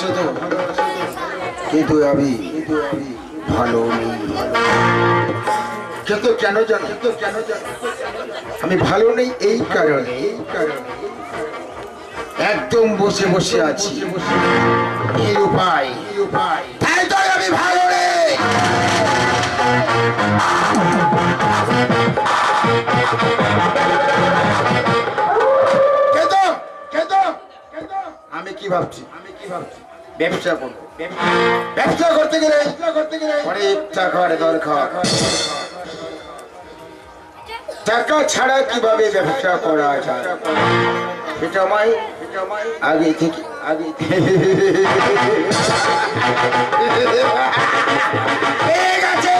তোমরা ভালো আছে তো? কিন্তু আমি ভালো নেই। কিন্তু কেন জানো কিন্তু কেন জানো আমি ভালো নেই এই কারণে। এই কারণে একদম বসে বসে আছি। এই উপায়। তাই তো আমি ভালো নেই। আমি কি ভাবছি? ব্যবসা করব। ব্যবসা করতে গেলে অনেক টাকার দরকার। টাকা ছাড়া কীভাবে ব্যবসা করা যায়? আছে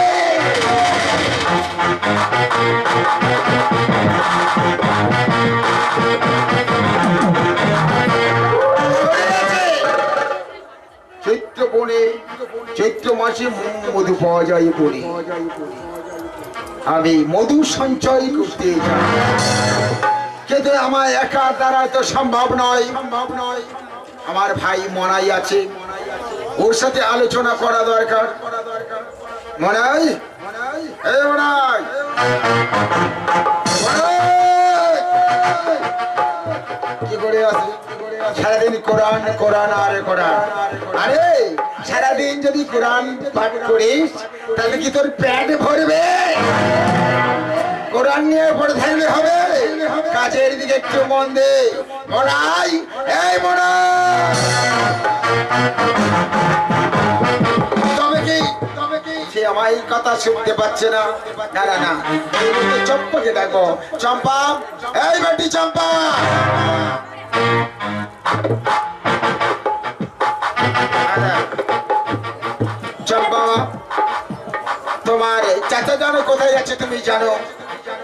বনে চৈত্র মাসে মধু পাওয়া যায় বনে। আমি মধু সঞ্চয় করতে যাই। কিন্তু আমার একা দ্বারা তো সম্ভব নয়। সম্ভব নয় আমার ভাই মনাই আছে। ওর সাথে আলোচনা করা দরকার। মনাই মনাই! কি করে আছে সারাদিন কোরআন কোরআন আর কোরআন। আরে, সারাদিন যদি কোরআন পাঠ করিস, তাহলে কি তোর প্যাট ভরবে? কোরআন নিয়ে পড়ে থাকলে হবে? কাজের দিকে একটু মন দে। মনাই, এই মনাই। তবে কি? সে আমার এই কথা শুনতে পাচ্ছে না। না না চম্পাকে ডাকো। চম্পা, এই বেটি। চম্পা। তোমার চাচা জানো কোথায় যাচ্ছে তুমি জানো?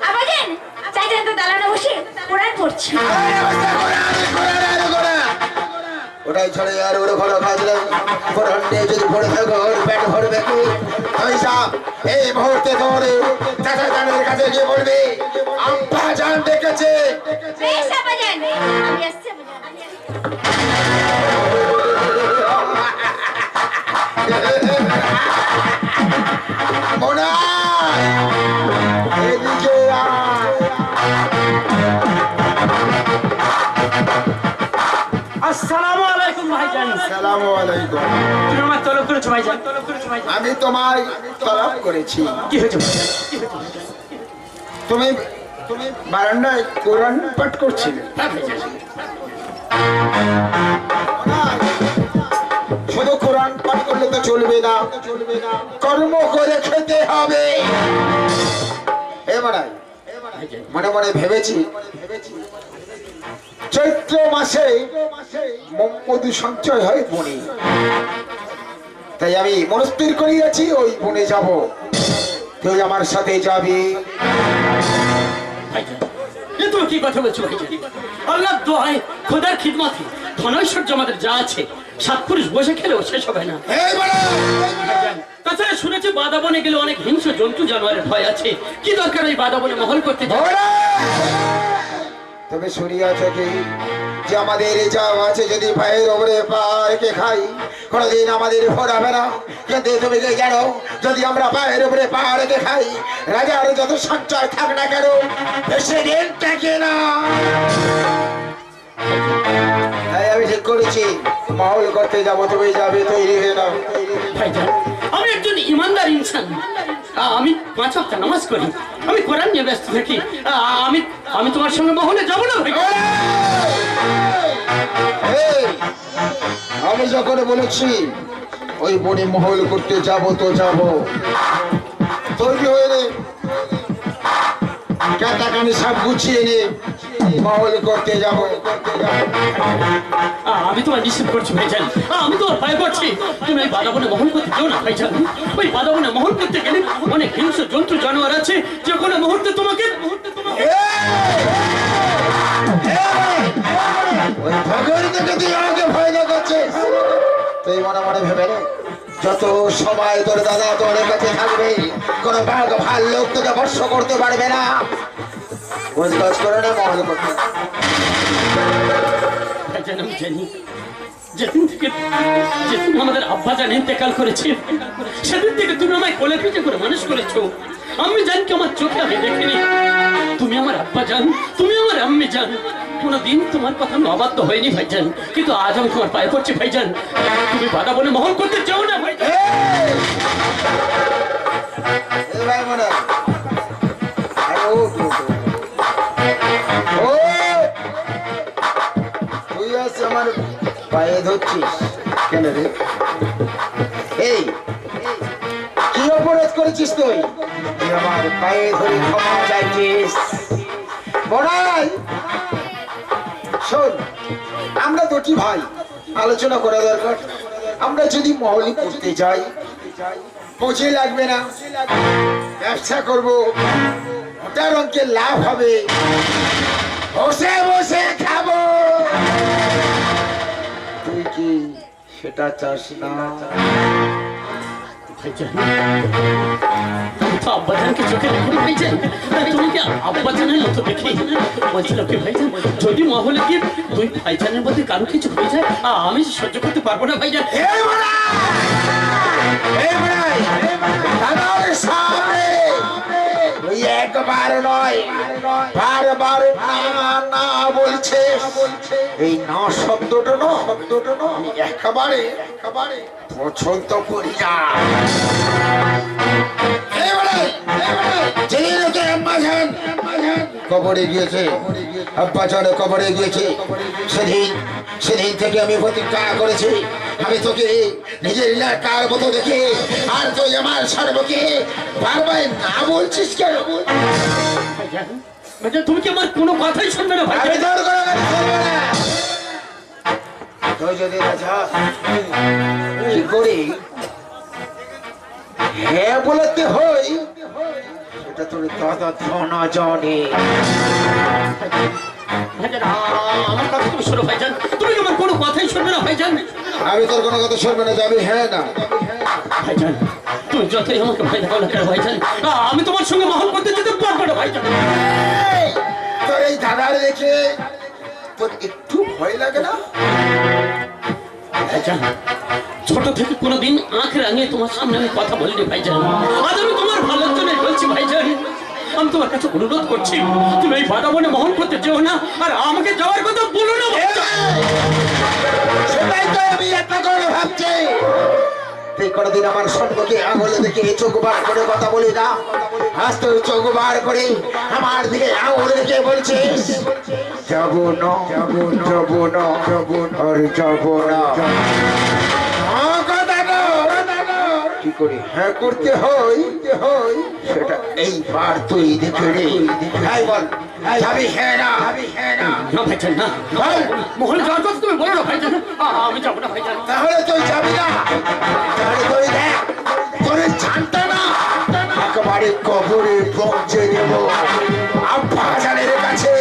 আবাজেন চাইছেন তো দালানে বসে কোরআন পড়ছি। ওটাই ছড়ে আর ওর ঘর খাজলে কোরআন নিয়ে যদি পড়ে থাকো ওর পেট ভরবে কি? ওই এই মুহূর্তে ধরে চাচা জানের কাছে গিয়ে বলবি আব্বা জান ডেকেছে। আমি আসছি আমি আলাইকুম তুমি তলব করেছ? তুমি তুমি বারান্দায় কোরআন পাঠ করছিলে। হ্যাঁ। শুধু কোরআন পাঠ করলে তো চলবে না। কর্ম করে খেতে হবে। মনে মনে ভেবেছি, চৈত্র মাসে মধু সঞ্চয় হয় বনে। তাই আমি মনস্থির করিয়াছি, ওই বনে যাব। তুই আমার সাথে যাবি? কি কথা বলছো আল্লাহ দোহাই খোদার খিদমতে ধনৈশ্বর্য আমাদের যা আছে সাত পুরুষ বসে খেলেও শেষ হবে না। তাছাড়া শুনেছি বাদাবনে গেলে অনেক হিংস্র জন্তু জানোয়ারের ভয় আছে। কি দরকার এই বাদাবনে মহল করতে! তবে শুনিয়াছ কি যে আমাদের যা আছে যদি ভাইয়ের ওপরে পা রেখে খাই কোনোদিন আমাদের ভরাবে না। কিন্তু তুমি কি জানো যদি আমরা পায়ের ওপরে পা রেখে খাই রাজার যত সঞ্চয় থাক না কেন বেশি দিন থাকে না। তাই আমি ঠিক করেছি। মহল করতে যাব তুমি যাবে তৈরি হয়ে নাও। আমি একজন ইমানদার ইনসান। আমি পাঁচ নামাজ করি আমি কোরআন নিয়ে ব্যস্ত থাকি। আমি আমি তোমার সঙ্গে মহলে যাব না ভাই। আমি যখন বলেছি ওই বনে মহল করতে যাব তো যাব। তৈরি হয়ে নে। কাটা কানে সব গুছিয়ে নে। মহল করতে যাব। আমি তোমার নিষেধ করছি ভাইজান। আমি তোমার ভয় করছি। তুমি ওই বাদাবনে মহল করতে যেও না ভাইজান। ওই বাদাবনে মহল করতে গেলে অনেক হিংস্র জন্তু জানোয়ার আছে যে কোনো মুহূর্তে তোমাকে মুহূর্তে তোমাকে তুই মনে মনে ভেবে যত সময় তোর দাদা তোর কাছে থাকবে কোনো বাঘ ভালো লোক তোকে বর্ষ করতে পারবে না। গাছ করে না মহল করতে ভাইজান জানি যেদিন থেকে যেদিন আমাদের আব্বা জান ইন্তেকাল করেছে সেদিন থেকে তুমি আমায় কোলে পিঠে করে মানুষ করেছ। আমি জানি কি আমার চোখে আমি দেখিনি। তুমি আমার আব্বা জান তুমি আমার আম্মি জান কোনোদিন তোমার কথা আমি অবাধ্য হয়নি ভাইজান। কিন্তু আজ আমি তোমার পায়ে পড়ছি ভাইজান। তুমি বাধা বলে মহল করতে চাও না ভাইজান। ভাই মনে পায়ে ধরছিস? কেন রে? এই, কি অপরাধ করেছিস তুই? আমার পায়ে ধরে ক্ষমা চাইছিস। বড়াই, শোন, আমরা দুটি ভাই, আলোচনা করা দরকার। আমরা যদি মহলি করতে যাই পুঁজি লাগবে না। ব্যবসা করব ওটার অঙ্কের লাভ হবে। বসে বসে খাব। সেটা চাস না। আমি আব্বাজানকে চোখে দেখিনি ভাইজান। তুমি কি আব্বাজানের মতো দেখি? বলছিলাম কি ভাইজান যদি মহলে দুই ভাইজানের মধ্যে কারও কিছু হয়ে যায় আমি সহ্য করতে পারব না ভাইজান। সামনে! তুই একবার নয় না বলছে এই না শব্দটা না শব্দটা না আমি একেবারে একেবারে পছন্দ করি না কবরে গিয়েছে কবরে গিয়েছে সেদিন সেদিন থেকে আমি প্রতিজ্ঞা করেছি আমি তোকে নিজের এলাকার মতো দেখে আর তুই আমার সর্বকে বারবার না বলছিস কেন? তুমি কি আমার কোনো কথাই শুনবে না আমি ভাইজান তোর কোনো কথা শুনব না। তুই যদি কি করি? হ্যাঁ বলতে হই সেটা তোর দাদা ধনা জানে। আমি তোর তোমার সঙ্গে মহল করতে যেতে পারব না তোর এই দাদার দেখে তোর একটু ভয় লাগে না ছোট থেকে কোনোদিন আঁখ রাঙিয়ে তোমার সামনে আমি কথা বলিনি, ভাইজান। আমি তোমার ভালোর জন্য আমি তোমার কাছে অনুরোধ করছি তুমি এই বাধা বনে মহল করতে চেও না আর আমাকে যাওয়ার কথা বলো না সেটাই তো আমি এত করে ভাবছি। তুই কোনোদিন আমার সম্পর্কে আঙুলে দেখে চোখ বার করে কথা বলি না। আজ তুই চোখ বার করে আমার দিকে আঙুল দেখে বলছিস। যাব না যাব যাব না যাব না। আর যাব না। হ্যাঁ, কথা কর, কি করে? হ্যাঁ করতে হয় হয়। সেটা এইবার তুই দেখে রে এই বল। যাবি হ্যাঁ না না ভাইজান না। বল। মোহন যাওয়ার কথা তুমি বলো না ভাইজান। আমি যাব না ভাইজান। তাহলে তুই যাবি না। তাহলে তুই দেখ তোর জানতে না একেবারে কবরে পৌঁছে দেব। আব্বা জানের কাছে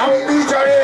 আমি জানের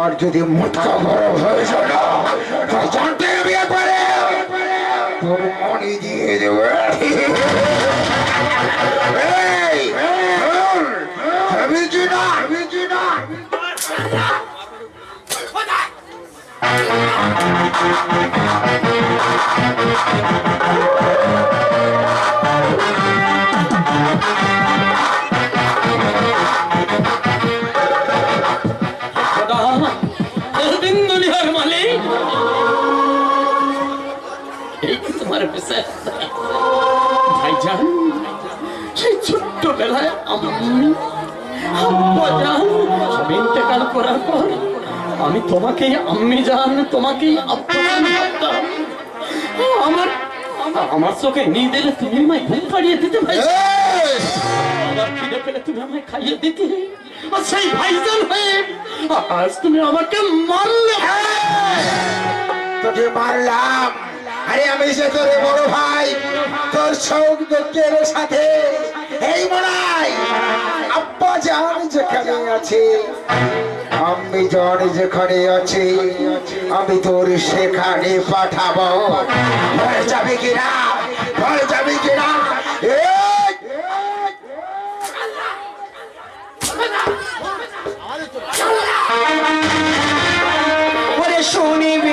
আমার যদি মুটকা গরম হয়ে হবে একবারে। তোর মনে দিয়ে দেবো এই, বল, ভাইজান সেই ছোট্টবেলায় আমি আব্বাজান সব ইন্তেকাল করার পর আমি তোমাকেই আম্মি জান তোমাকেই আব্বাজান আমার আমার চোখে নিয়ে দিলে তুমি আমায় ঘুম পাড়িয়ে দিতে ভাই আবার খিদে পেলে তুমি আমায় খাইয়ে দিতে। আর সেই ভাইজান হয়ে আজ তুমি আমাকে মারলে। তোকে মারলাম। আরে আমি সে তোর বড় ভাই, তোর দুঃখের সাথে, এই মনাই আব্বা জান যেখানে আছে, আমি জন যেখানে আছে, আমি তোর সেখানে পাঠাবো। ভয় যাবে কিনা ভয় যাবে কিনা শুনিবে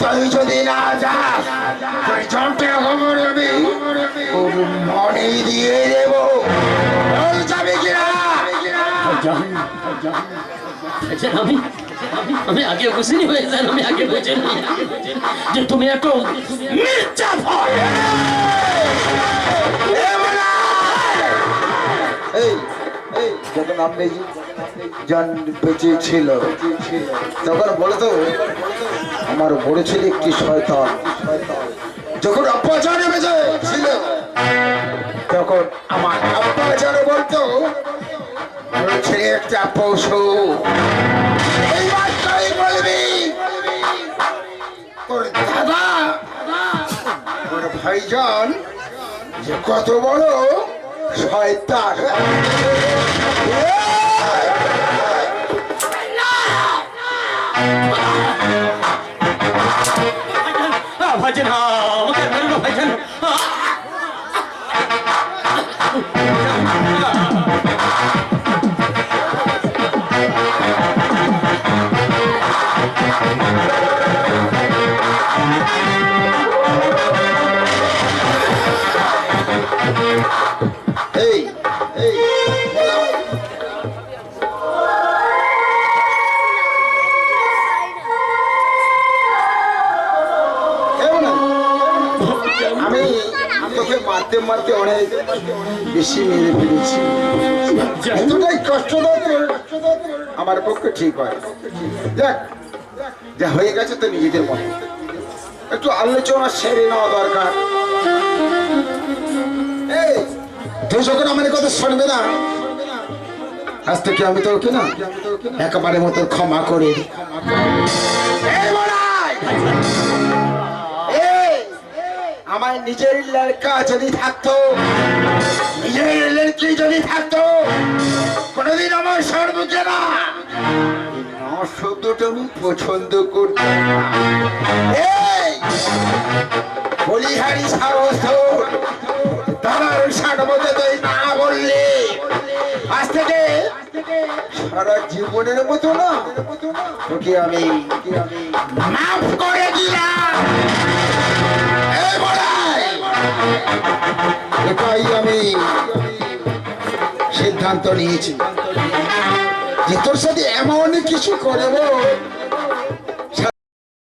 তুই যদি না যাস তুই জনটা খবর আমি মনে দিয়ে দেব। কিনা? ভাইজান আমি আমি আগে বুঝিনি ভাইজান আমি আগে বুঝিনি যে তুমি এত মির্জা ভয়। এই এই বেঁচে ছিল তখন বলে তো আমার বড় একটি শয়তান। যখন আব্বা জানে বেঁচে ছিল তখন আমার আব্বা জানে বলতো একটা পশু। বলবি? ভাইজান যে কত বড় শয়তান। আ, ভাইজান বেশি মেরে ফেলেছি। এতটাই কষ্ট আমার পক্ষে ঠিক হয়। দেখ, যা হয়ে গেছে তো নিজেদের মনে একটু আলোচনা সেরে নেওয়া দরকার। এই তুই যখন আমার কথা শুনবে না, আজ থেকে আমি তোকে না একেবারে মতো ক্ষমা করে দিই। আমার নিজের লড়কা যদি থাকতো, নিজের লড়কি যদি থাকতো, কোনোদিন আমার সর্বকে না শব্দটা আমি পছন্দ করতাম না। বললি, আজ থেকে সারা জীবনের মতো না, তোকে আমি মাফ করে দিলাম! এটাই আমি সিদ্ধান্ত নিয়েছি যে তোর সাথে এমন কিছু করব